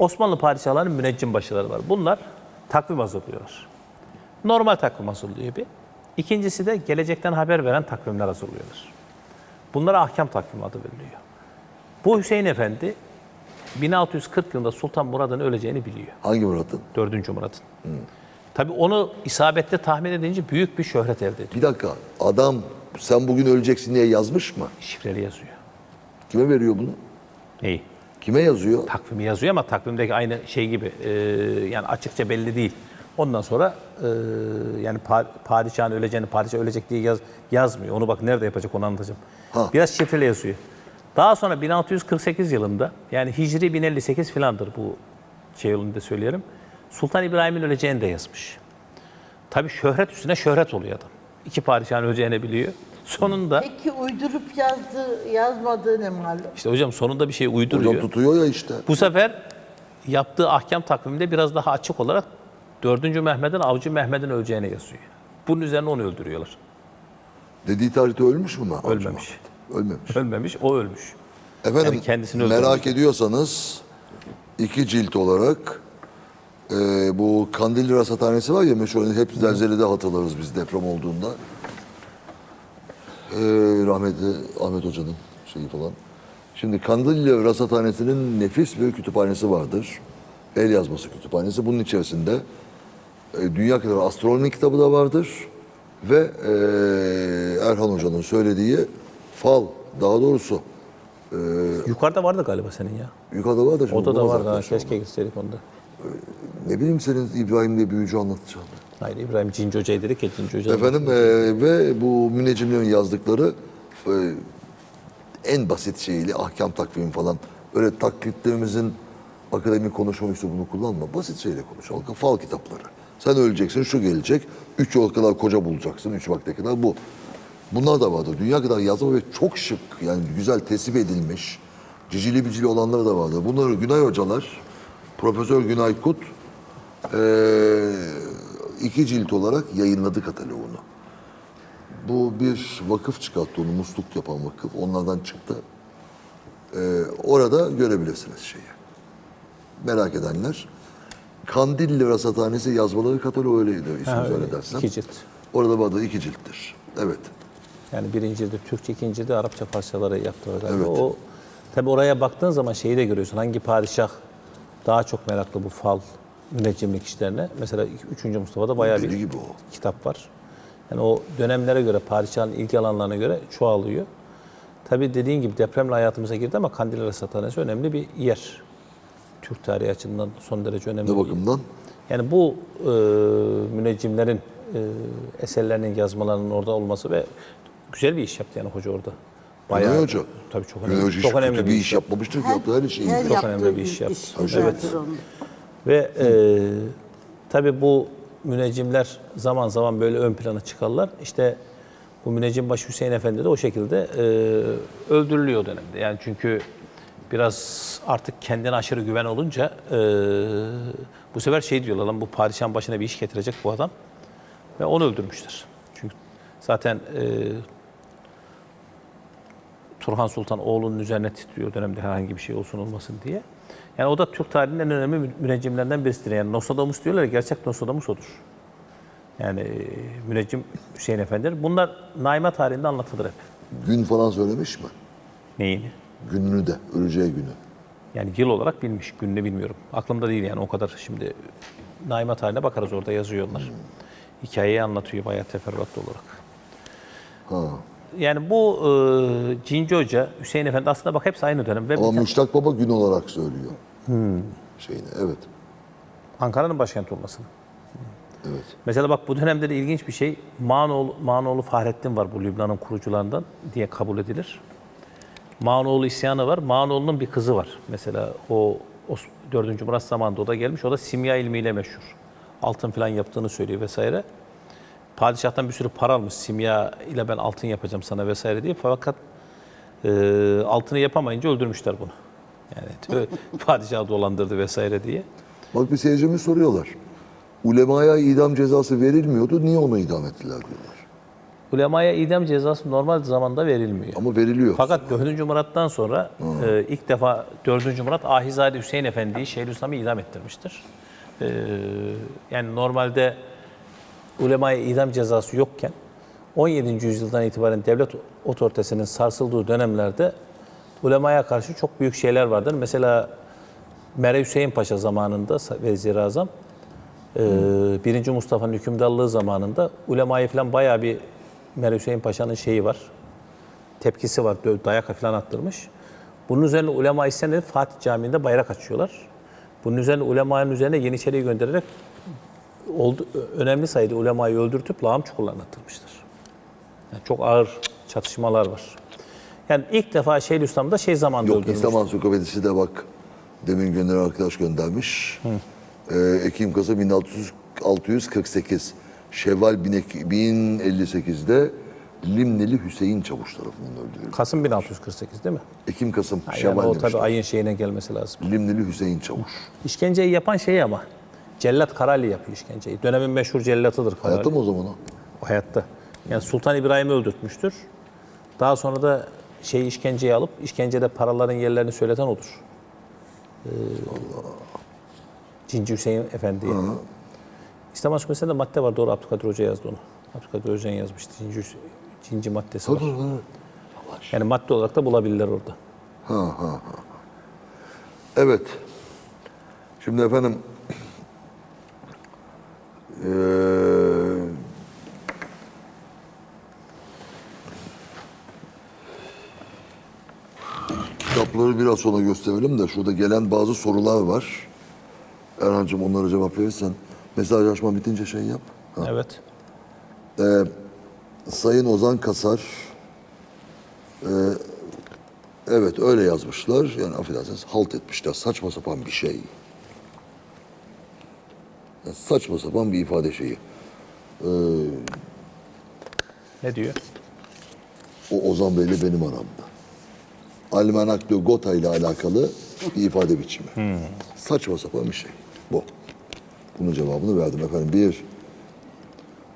Osmanlı padişahlarının müneccim başıları var. Bunlar takvim hazırlıyorlar. Normal takvim hazırlıyor bir. İkincisi de gelecekten haber veren takvimler hazırlıyorlar. Bunlara ahkam takvimi adı veriliyor. Bu Hüseyin Efendi 1640 yılında Sultan Murad'ın öleceğini biliyor. Hangi Murat'ın? 4. Murad'ın. Tabii onu isabetle tahmin edince büyük bir şöhret elde ediyor. Bir dakika. Adam sen bugün öleceksin diye yazmış mı? Şifreli yazıyor. Kime veriyor bunu? Neyi? Kime yazıyor? Takvimi yazıyor ama takvimdeki aynı şey gibi e, yani açıkça belli değil. Ondan sonra e, yani pa- padişahın öleceğini, padişah ölecek diye yaz, yazmıyor. Onu bak nerede yapacak onu anlatacağım. Ha. Biraz şifreli yazıyor. Daha sonra 1648 yılında yani Hicri 1058 filandır bu şey yolunda söyleyelim. Sultan İbrahim'in öleceğini de yazmış. Tabii şöhret üstüne şöhret oluyor adam. İki padişahın öleceğini biliyor. Sonunda Peki uydurup yazdı, yazmadığı ne malum? işte hocam sonunda bir şey uyduruyor. Hocam tutuyor ya işte. Bu sefer yaptığı ahkam takviminde biraz daha açık olarak 4. Mehmet'in Avcı Mehmet'in öleceğini yazıyor. Bunun üzerine onu öldürüyorlar. Dediği tarihte ölmüş mü? Ölmemiş. Ölmemiş. Ölmemiş, o ölmüş. Efendim Yani kendisini merak öldürmüş. ediyorsanız iki cilt olarak e, bu Kandilli Rasathanesi var ya meşhur hep Zelzele'de hatırlarız biz deprem olduğunda. E, rahmetli Ahmet Hoca'nın şeyi falan. Şimdi Kandilli Rasathanesi'nin nefis bir kütüphanesi vardır. El yazması kütüphanesi. Bunun içerisinde e, dünya kadar astronomi kitabı da vardır. Ve e, Erhan Hoca'nın söylediği fal daha doğrusu Yukarıda vardı galiba senin ya. Yukarıda var da şimdi Odada bulamaz vardı ha. arkadaşlar. Keşke gitseydik onda. Ne bileyim senin İbrahim diye büyücü anlatacağını. Hayır İbrahim Cinci Hoca'yı dedik ya Cinci Hoca. Efendim e, ve bu müneccimlerin yazdıkları e, en basit şeyiyle ahkam takvimi falan. Öyle taklitlerimizin akademik konuşma üslubunu kullanma. Basit şeyle konuşalım. Fal kitapları. Sen öleceksin, şu gelecek. Üç yıl kadar koca bulacaksın, üç vakte kadar bu. Bunlar da vardır. Dünya kadar yazma ve çok şık, yani güzel tesip edilmiş, cicili bicili olanları da vardır. Bunları Günay hocalar, Profesör Günay Kut, eee, iki cilt olarak yayınladı kataloğunu. Bu bir vakıf çıkarttı onu, musluk yapan vakıf. Onlardan çıktı. Eee, orada görebilirsiniz şeyi. Merak edenler. Kandilli Rasathanesi yazmaları kataloğu öyleydi ismi Ha, öyle. zannedersem. İki cilt. Orada vardı iki cilttir. Evet. Yani birinci de Türkçe, ikinci de Arapça parçaları yaptılar galiba. Evet. O, tabii oraya baktığın zaman şeyi de görüyorsun. Hangi padişah daha çok meraklı bu fal, müneccimlik işlerine. Mesela 3. Mustafa'da bayağı Deli bir gibi o. kitap var. Yani o dönemlere göre, padişahın ilgi alanlarına göre çoğalıyor. Tabii dediğin gibi depremle hayatımıza girdi ama Kandilli Rasathanesi önemli bir yer. Türk tarihi açısından son derece önemli Ne bir bakımdan? Yani bu e, müneccimlerin e, eserlerinin yazmalarının orada olması ve güzel bir iş yaptı yani hoca orada. Günay Hoca. Tabii çok önemli. Hoca çok hiç önemli bir iş yapmamıştır ki yaptığı her şeyi. her. Çok önemli bir iş yaptı. iş Evet. Ve e, tabii bu müneccimler zaman zaman böyle ön plana çıkarlar. İşte bu müneccim başı Hüseyin Efendi de o şekilde e, öldürülüyor dönemde. Yani çünkü biraz artık kendine aşırı güven olunca e, bu sefer şey diyorlar lan bu padişahın başına bir iş getirecek bu adam. Ve onu öldürmüşler. Çünkü zaten e, Turhan Sultan oğlunun üzerine titriyor dönemde herhangi bir şey olsun olmasın diye. Yani o da Türk tarihinin en önemli mü- müneccimlerinden birisidir. Yani Nostradamus diyorlar ya gerçek Nostradamus odur. Yani e, müneccim Hüseyin Efendi'dir. Bunlar Naime tarihinde anlatılır hep. Gün falan söylemiş mi? Neyini? Gününü de, öleceği günü. Yani yıl olarak bilmiş, gününü bilmiyorum. Aklımda değil yani o kadar şimdi. Naime tarihine bakarız orada yazıyorlar. Hikayeyi anlatıyor bayağı teferruatlı olarak. Ha. Yani bu e, Cinci Hoca, Hüseyin Efendi aslında bak hepsi aynı dönem. Ve Ama Müştak Baba gün olarak söylüyor. Şeyini, evet. Ankara'nın başkenti olmasını. Evet. Mesela bak bu dönemde de ilginç bir şey. Manoğlu, Manoğlu Fahrettin var bu Lübnan'ın kurucularından diye kabul edilir. Manoğlu isyanı var. Manoğlu'nun bir kızı var. Mesela o, o 4. Murat zamanında o da gelmiş. O da simya ilmiyle meşhur. Altın falan yaptığını söylüyor vesaire. Padişah'tan bir sürü para almış. Simya ile ben altın yapacağım sana vesaire diye. Fakat e, altını yapamayınca öldürmüşler bunu. Yani padişahı dolandırdı vesaire diye. Bak bir seyircimiz soruyorlar. Ulemaya idam cezası verilmiyordu, niye onu idam ettiler diyorlar. Ulemaya idam cezası normal zamanda verilmiyor. Ama veriliyor. Fakat 4. Murat'tan sonra e, ilk defa 4. Murat Ahizade Hüseyin Efendi'yi Şeyhülislam'ı idam ettirmiştir. E, yani normalde ulemaya idam cezası yokken 17. yüzyıldan itibaren devlet otoritesinin sarsıldığı dönemlerde ulemaya karşı çok büyük şeyler vardır. Mesela Mere Hüseyin Paşa zamanında Vezir Azam e, 1. Mustafa'nın hükümdarlığı zamanında ulemayı falan bayağı bir Mere Hüseyin Paşa'nın şeyi var tepkisi var. Dayak falan attırmış. Bunun üzerine ulema isyan edip Fatih Camii'nde bayrak açıyorlar. Bunun üzerine ulemanın üzerine Yeniçeri'yi göndererek oldu, önemli sayıda ulemayı öldürtüp lağım çukurlarına atılmıştır. Yani çok ağır çatışmalar var. Yani ilk defa Şeyhülislam'da şey zamanda Yok öldürülmüş. İslam Ansiklopedisi de bak demin gönderen arkadaş göndermiş. Ee, Ekim Kasım 1648 Şevval 1058'de Limneli Hüseyin Çavuş tarafından öldürülür. Kasım 1648 değil mi? Ekim Kasım Ha, yani Şevval o tabii demişler. ayın şeyine gelmesi lazım. Limneli Hüseyin Çavuş. İşkenceyi yapan şey ama Cellat Karali yapıyor işkenceyi. Dönemin meşhur cellatıdır Karali. Hayatta mı o zaman o? Hayatta. Yani Sultan İbrahim'i öldürtmüştür. Daha sonra da şey işkenceyi alıp işkencede paraların yerlerini söyleten odur. Ee, Cinci Hüseyin Efendi'ye. İslam Ansiklopedisi'nde madde var. Doğru Abdülkadir Hoca yazdı onu. Abdülkadir Hoca yazmıştı. Cinci, Cinci maddesi var. Yani madde olarak da bulabilirler orada. Evet. Şimdi efendim eee, kitapları biraz sonra gösterelim de şurada gelen bazı sorular var. Erhan'cığım onlara cevap verirsen. Mesajlaşma bitince şey yap. Ha. Evet. Sayın Ozan Kasar eee, evet öyle yazmışlar. Yani affedersiniz halt etmişler. Saçma sapan bir şey. Yani saçma sapan bir ifade şeyi. Ne diyor? O Ozan Bey'le benim aramda. Almanak de Gotha ile alakalı bir ifade biçimi. Saçma sapan bir şey. Bu. Bunun cevabını verdim efendim. Bir,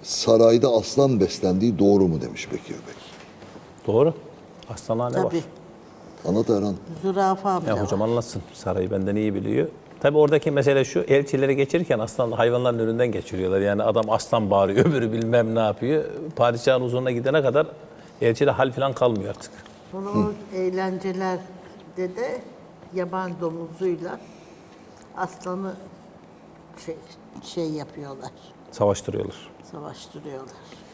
sarayda aslan beslendiği doğru mu demiş Bekir Bey. Doğru. Aslanhane var. Tabii. Anlat Erhan. Zürafa bile Ya var. hocam anlatsın. Sarayı benden iyi biliyor. Tabii oradaki mesele şu, elçileri geçirirken aslan hayvanların önünden geçiriyorlar. Yani adam aslan bağırıyor, öbürü bilmem ne yapıyor. Padişahın huzuruna gidene kadar elçide hal falan kalmıyor artık. Sonra o eğlencelerde de yaban domuzuyla aslanı şey, şey yapıyorlar, Savaştırıyorlar. savaştırıyorlar.